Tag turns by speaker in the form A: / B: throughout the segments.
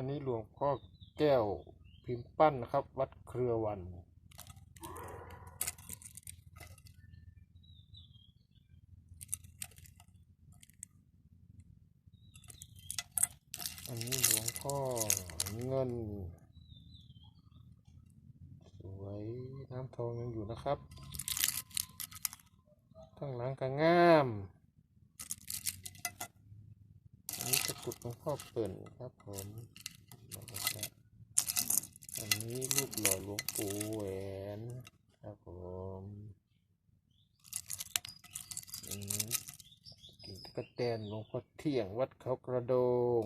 A: อันนี้หลวงพ่อแก้วพิมพ์ปั้นนะครับ วัดเครือวัน อันนี้หลวงพ่อเงิน สวยน้ำทองยังอยู่นะครับข้งหลังก็งามอันนี้ตะกุดหลวงพ่อเปิ่นครับผม แล้วก็อันนี้รูปหล่อหลวงปู่แหวนครับผมอันนี้กิ่งตะกะแตนหลวงพ่อเที่ยงวัดเขากระโดง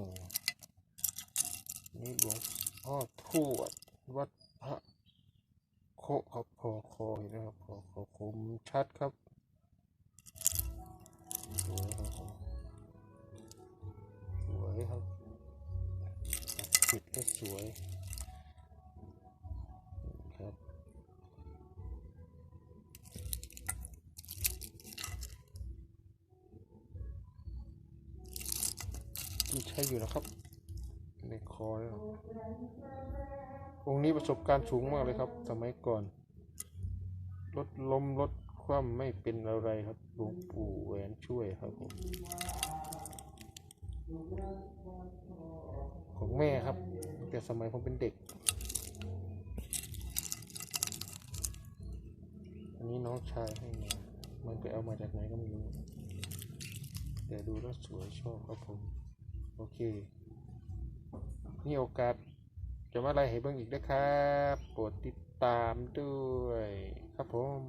A: นี่หลวงพ่อทวดวัดพระโคครับพอคอยนะครับพอคอคมชัดครับ ปิดก็สวยครับที่ใช้อยู่นะครับ ในคอเลยครับองค์นี้ประสบการณ์สูงมากเลยครับ สมัยก่อนรถล้มรถคว่ำไม่เป็นอะไรครับหลวงปู่แหวนช่วยครับผม ของแม่ครับ แต่สมัยผมเป็นเด็ก อันนี้น้องชายให้มา มันไปเอามาจากไหนก็ไม่รู้ แต่ดูแล้วสวยชอบครับผม โอเค นี่โอกาส จะมาไล่ให้เบิ่งอีกนะครับ โปรดติดตามด้วย ครับผม